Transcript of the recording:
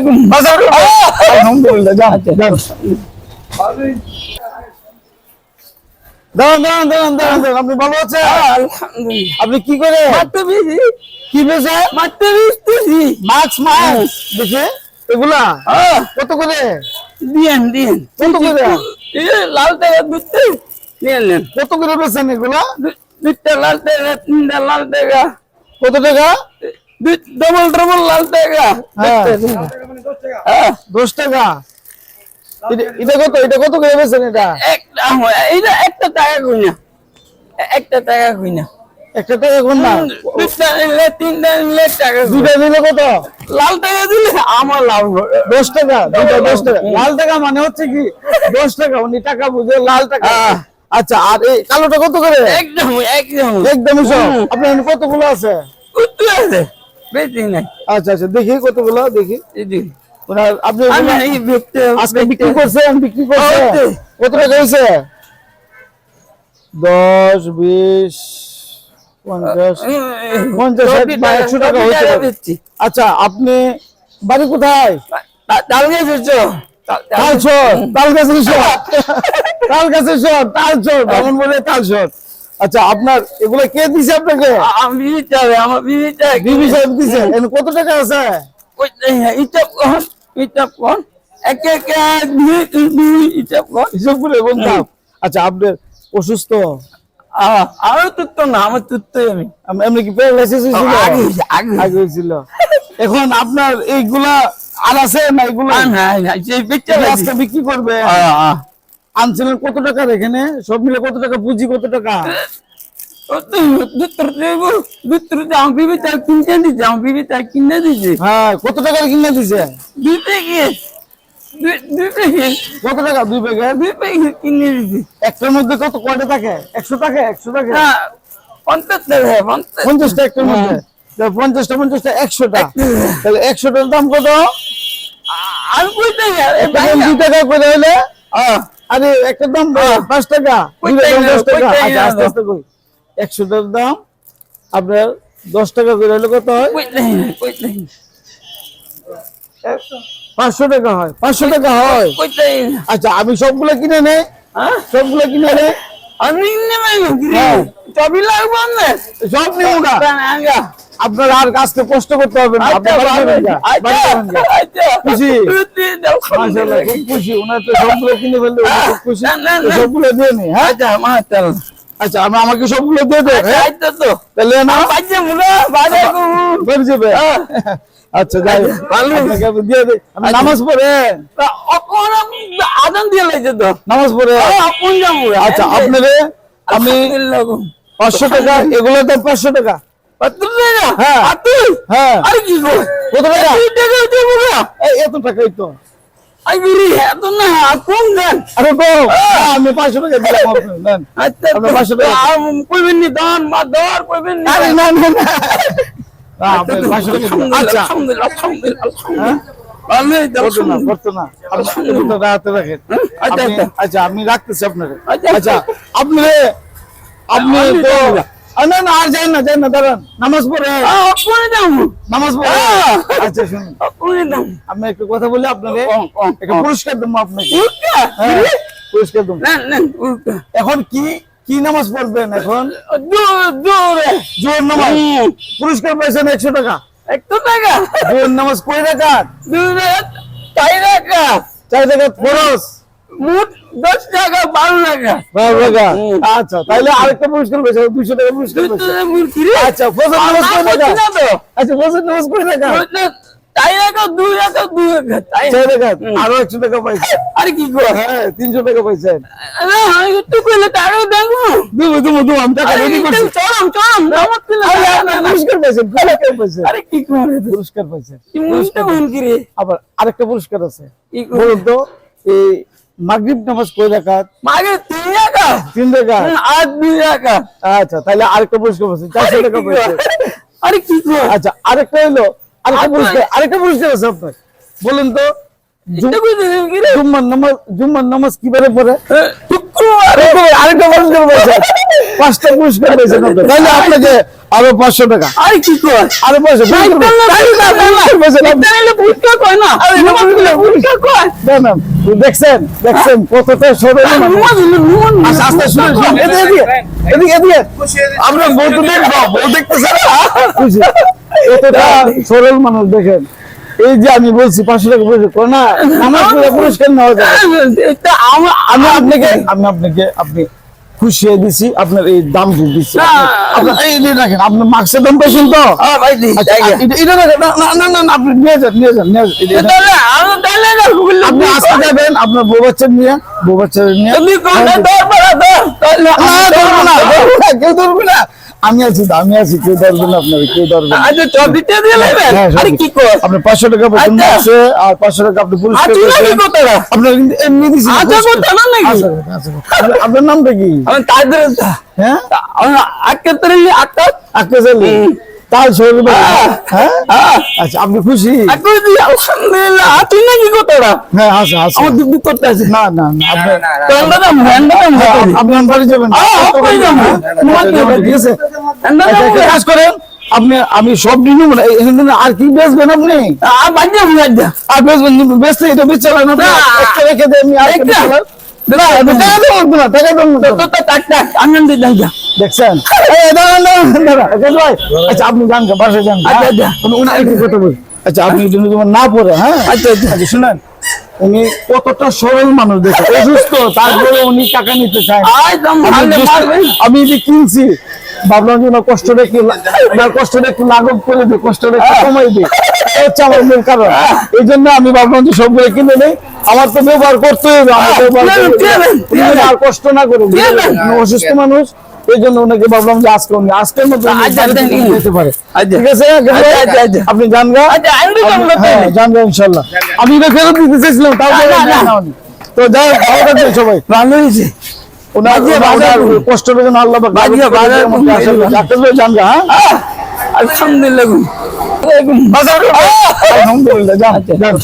আলাইকুম। আলহামদুলিল্লাহ যান যান। দাঁড়ান দাঁড়ান দাঁড়ান দাঁড়ান দাঁড়ান আপনি ভালো আছেন? আলহামদুলিল্লাহ। আপনি কি করে? কি মাছ মাছ। দেখে এগুলা? কত করে? দিয়েন দিয়েন। কত করে? লাল টাকা দুধতে নিয়ে নেন কত করে বেছেন এগুলা? লাল টাকা তিনটা লাল টাকা কত টাকা? ডবল ডবল লাল টাকা। হ্যাঁ। হ্যাঁ, দশ টাকা। এটা- কত এটা কত করে বেছেন এটা? একটা একটা টাকা কই না একটা টাকা কই না একটা টাকা কোন না? দুইটা নিলে তিনটা নিলে টাকা কত? লাল টাকা দিলে আমার লাভ দশ টাকা দশ টাকা। লাল টাকা মানে হচ্ছে কি? দশ টাকা উনি টাকা বুঝে লাল টাকা। আচ্ছা আর এই কালোটা কত করে? একদম একদম একদম সব আপনার কতগুলো আছে? আছে। বেশি নাই। আচ্ছা আচ্ছা দেখি কতগুলো দেখি। আপনি আজকে বিক্রি করছেন বিক্রি কত টাকা হয়েছে? দশ বিশ। আচ্ছা বাড়ি কোথায়? ডাল গেছে তালচর তাল গাছের সর তাল গাছের সর তালচর ভ্রমণ বলে তালচর। আচ্ছা আপনার এগুলো কে দিছে আপনাকে? আমি চাবে আমার বিবি চাই বিবি সাহেব দিছে। কত টাকা আছে? ইটাপ কোন? ইটাপ কোন? এক এক হিসাব করে বলতাম আচ্ছা আপনার অসুস্থ? আহ, আরও তুত্ত না আমার তুত্তই আমি। এমনি কি প্যারালাইসিস হয়েছিল? আগে হয়েছিল। এখন আপনার এইগুলা আর আছে না এগুলো? না, না। আজকে বিক্রি করবে? আহ। আনছিলেন কত টাকার এখানে? সব মিলে কত টাকা? পুঁজি কত টাকা? হ্যাঁ কত টাকার কিনে দিছে? দুই প্যাকেট দুই- দুই প্যাকেট। কত টাকা? দুই প্যাকেট? দুই প্যাকেট কিনে দিচ্ছে একটার মধ্যে কত? কয়টা থাকে? একশো টাকা একশো টাকা পঞ্চাশ টাকা পঞ্চাশটা একটার মধ্যে? পঞ্চাশটা পঞ্চাশটা একশোটা? তাহলে একশোটার দাম কত? দাম দুই টাকা করে হলে হ্যাঁ আরে একটা দাম পাঁচ টাকা। দশ টাকা। আচ্ছা আস্তে আস্তে কই? একশোটার দাম আপনার দশ টাকা করে হলে কত হয়? পাঁচশো টাকা হয় পাঁচশো টাকা হয়। আচ্ছা আমি সবগুলো কিনে নেই হ্যাঁ? সবগুলো কিনে না না। আপনার আর কাজকে কষ্ট করতে হবে না। আচ্ছা গা। আচ্ছা খুশি? খুশি। ওনার তো সবগুলো কিনে ফেললে খুশি। সবগুলো দিয়ে নি হ্যাঁ? আচ্ছা আচ্ছা আমি আমাকে সবগুলো দিয়ে হ্যাঁ? আচ্ছা তো তাহলে না? বের যাবে। আচ্ছা যাই হোক, ভালো। আমি দিয়ে আপনি নামাজ আমি আদান দিয়ে লাইছে তো। নামাজ পড়ে। আচ্ছা আপনারে আমি পাঁচশো টাকা এগুলো তো পাঁচশো টাকা। হ্যাঁ। হ্যাঁ। আরে কি কত টাকা? এত টাকাই তো। আমি পাঁচশো টাকা দিলাম। আচ্ছা পাঁচশো টাকা। কইবেন নি দান মা দর কইবেন না না না। আচ্ছা আচ্ছা, আচ্ছা। আচ্ছা আমি রাখতেছি আপনাকে আচ্ছা, আচ্ছা আপনি আপনি তো না। আ, না না আর যাই না যাই না দাঁড়ান। নামাজ পড়ে। আপনি দাও নামাজ পড়ে। আচ্ছা শুনুন। আপনি দাও আমি একটা কথা বলি আপনাকে কম, কম, একটা পুরস্কার দেবো আপনাকে। পুরস্কার? দেবো। না না এখন কি কি নামাজ পড়বেন এখন? জোর নামাজ। পুরস্কার পাইছেন একশো টাকা। একটু টাকা? জোর নামাজ কয় টাকা চাই টাকা চার টাকা খরচ মোট দশ টাকা বারো টাকা। বারো টাকা? আচ্ছা তাহলে আরেকটা পুরস্কার পেয়েছে টাকা পুরস্কার আচ্ছা আচ্ছা টাকা টাকা দুই টাকা দুই টাকা? তাই। আরও একশো টাকা পাইছে। আরে কি কর? হ্যাঁ তিনশো টাকা পাইছেন একটু কইলে তারও দেখব। দেবো দেবো দেবো আমি টাকা রেডি করছি। চরম চরম দামত কিলো আরে আপনি পুরস্কার পাইছেন পুরস্কার পাইছেন। আরে কি করে পুরস্কার পাইছেন। আবার আরেকটা পুরস্কার আছে। বলুন তো এই মাগরিব নামাজ কয় রাকাত? মাগে তিন টাকা তিন টাকা আর দুই টাকা আচ্ছা তাহলে আরেকটা পুরস্কার পাইছেন চারশো টাকা কি আরে কি আচ্ছা আরেকটা হইল আরেকটা পুরস্কার আরেকটা পুরস্কার আছে আপনার। বলুন তো এটা কইতে কি রে? জুম্মার নামাজ জুম্মার নামাজ কীভাবে পড়ে? আরেকটা পুরস্কার পাইছেন পাঁচটা পুরস্কার পেয়েছেন আপনাকে আরও পাঁচশো টাকা। আরে কি কয়? আরও পাঁচশো দেখছেন দেখছেন কতটা সরল মানুষ। আচ্ছা, আস্তে। আপনার বউ তো দেখব, বউ দেখতেছে খুশি। এতটা সরল মানুষ দেখেন। এই যে আমি বলছি পাঁচশো টাকা পুরস্কার না আমার পুরস্কার নেওয়া যাবে। আমার আমি আপনাকে আমি আপনাকে আপনি খুশি হয়ে দিছি আপনার এই দাম দিছি। আপনার এই রাখেন আপনার মার্কসের দাম পাইছেন তো হ্যাঁ আচ্ছা, এটা- এটা রাখেন। না, না, না, আপনি নিয়ে যান নিয়ে যান নিয়ে যান। আপনি যাবেন আপনার বউ বাচ্চা নিয়ে বউ বাচ্চা নিয়ে। কেউ ধরবে না। আমি আছি আমি আছি কেউ ধরবে না আপনার কেউ ধরবে আচ্ছা হ্যাঁ, আরে। কি কর আপনি পাঁচশো টাকা আচ্ছা। আছে আর পাঁচশো টাকা আপনি পুরস্কার আচ্ছা আপনার কিন্তু এমনি আচ্ছা আচ্ছা, আচ্ছা, আপনার- আপনার নামটা কি? তাদের হ্যাঁ? আক্কা আক্কা চলি তাই আচ্ছা আপনি খুশি? আলহামদুলিল্লাহ। তুই নাকি কতটা হ্যাঁ হাসে হাসে আমার দুঃখ করতে আছে। না না না আপনি বাড়ি যাবেন? ঠিক আছে। কাজ করেন আমি সব নিনু না। আর কি বেচবেন আপনি? আর বেচবেন বেচতে এটা বেচালেন আপনি না। একটা রেখে দেন আমি আর একটা? বেচালাম। না এটা টাকা দেবো না টাকা দেবো না তো তো টাক টাক আনন্দ দেন যা। দেখছেন? এই দাঁড়ান দাঁড়ান দাঁড়ান এখানে ভাই আচ্ছা আপনি যান কা যান। আচ্ছা, আচ্ছা। উনি কথা বলি। আচ্ছা আপনি যদি তোমার না পড়ে হ্যাঁ? আচ্ছা আচ্ছা। আচ্ছা শুনেন উনি কতটা সরল মানুষ দেখে অসুস্থ তারপরে উনি টাকা নিতে চায়। না। আয় দম আমি ভালো বুঝতে- মারবেন আমি যে কিনছি ভাবলাম যে কষ্টটা একটু ওনার কষ্টটা একটু লাঘব করে দিই কষ্টটা কমাই দিই হচ্ছে আমার মূল কারণ। এই জন্য আমি ভাবলাম যে সবগুলো কিনে নেই। আমার তো ব্যবহার করতে হবে আর কষ্ট না করে অসুস্থ মানুষ এই জন্য ওনাকে ভাবলাম যে আজকে উনি আজকের মতো আচ্ছা, আচ্ছা, যেতে পারে। আচ্ছা। ঠিক আছে আচ্ছা, আচ্ছা, আচ্ছা। আপনি আচ্ছা হ্যাঁ, ইনশাল্লাহ। আমি এটা ফেরত দিতে চাইছিলাম তাও। তো যাই ভালো থাকবেন সবাই। ভালো হয়েছে। কষ্ট পেয়ে আল্লাহ হ্যাঁ? আলহামদুলিল্লাহ বাজার করুন। আলহামদুলিল্লাহ যান যান